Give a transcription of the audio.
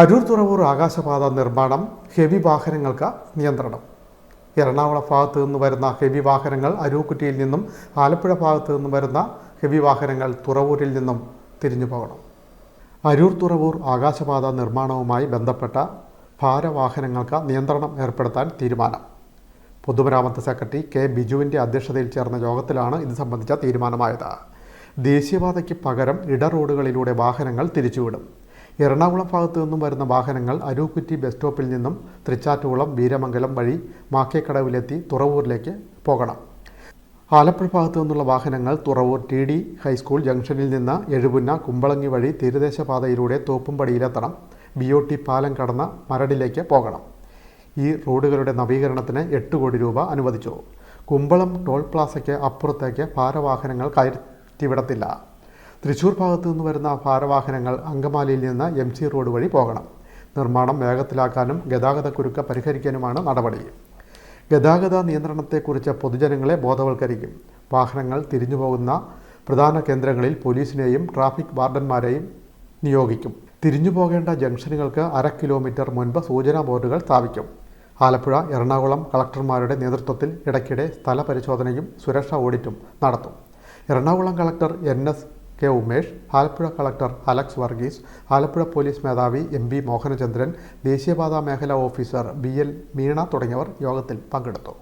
അരൂർ തുറവൂർ ആകാശപാത നിർമ്മാണം ഹെവി വാഹനങ്ങൾക്ക് നിയന്ത്രണം. എറണാകുളം ഭാഗത്തു നിന്ന് വരുന്ന ഹെവി വാഹനങ്ങൾ അരൂക്കുറ്റിയിൽ നിന്നും ആലപ്പുഴ ഭാഗത്തു നിന്ന് വരുന്ന ഹെവി വാഹനങ്ങൾ തുറവൂരിൽ നിന്നും തിരിഞ്ഞു പോകണം. അരൂർ തുറവൂർ ആകാശപാത നിർമ്മാണവുമായി ബന്ധപ്പെട്ട ഭാരവാഹനങ്ങൾക്ക് നിയന്ത്രണം ഏർപ്പെടുത്താൻ തീരുമാനം. പൊതുമരാമത്ത് സെക്രട്ടറി കെ ബിജുവിന്റെ അധ്യക്ഷതയിൽ ചേർന്ന യോഗത്തിലാണ് ഇത് സംബന്ധിച്ച തീരുമാനമായത്. ദേശീയപാതയ്ക്ക് പകരം ഇട റോഡുകളിലൂടെ വാഹനങ്ങൾ തിരിച്ചുവിടും. എറണാകുളം ഭാഗത്തു നിന്നും വരുന്ന വാഹനങ്ങൾ അരൂക്കുറ്റി ബസ് സ്റ്റോപ്പിൽ നിന്നും തൃച്ചാറ്റുകുളം വീരമംഗലം വഴി മാക്കേക്കടവിലെത്തി തുറവൂരിലേക്ക് പോകണം. ആലപ്പുഴ ഭാഗത്തു നിന്നുള്ള വാഹനങ്ങൾ തുറവൂർ ടി ഡി ഹൈസ്കൂൾ ജംഗ്ഷനിൽ നിന്ന് എഴുപുന്ന കുമ്പളങ്ങി വഴി തീരദേശ പാതയിലൂടെ തോപ്പുംപടിയിലെത്തണം. ബി ഒ ടി പാലം കടന്ന് മരടിലേക്ക് പോകണം. ഈ റോഡുകളുടെ നവീകരണത്തിന് എട്ട് കോടി രൂപ അനുവദിച്ചു. കുമ്പളം ടോൾ പ്ലാസയ്ക്ക് അപ്പുറത്തേക്ക് ഭാരവാഹനങ്ങൾ കയറ്റിവിടത്തില്ല. തൃശൂർ ഭാഗത്തു നിന്ന് വരുന്ന ഭാരവാഹനങ്ങൾ അങ്കമാലിയിൽ നിന്ന് എം സി റോഡ് വഴി പോകണം. നിർമ്മാണം വേഗത്തിലാക്കാനും ഗതാഗതക്കുരുക്ക് പരിഹരിക്കാനുമാണ് നടപടി. ഗതാഗത നിയന്ത്രണത്തെക്കുറിച്ച് പൊതുജനങ്ങളെ ബോധവൽക്കരിക്കും. വാഹനങ്ങൾ തിരിഞ്ഞു പോകുന്ന പ്രധാന കേന്ദ്രങ്ങളിൽ പോലീസിനെയും ട്രാഫിക് വാർഡന്മാരെയും നിയോഗിക്കും. തിരിഞ്ഞു പോകേണ്ട ജംഗ്ഷനുകൾക്ക് അര കിലോമീറ്റർ മുൻപ് സൂചനാ ബോർഡുകൾ സ്ഥാപിക്കും. ആലപ്പുഴ എറണാകുളം കളക്ടർമാരുടെ നേതൃത്വത്തിൽ ഇടയ്ക്കിടെ സ്ഥല പരിശോധനയും സുരക്ഷാ ഓഡിറ്റും നടത്തും. Ernakulam collector N S K Umesh Alappuzha collector Alex Varghese Alappuzha police മേധാവി എം ബി മോഹനചന്ദ്രൻ ദേശീയപാതാ മേഖലാ ഓഫീസർ ബി എൽ മീണ തുടങ്ങിയവർ യോഗത്തിൽ പങ്കെടുത്തു.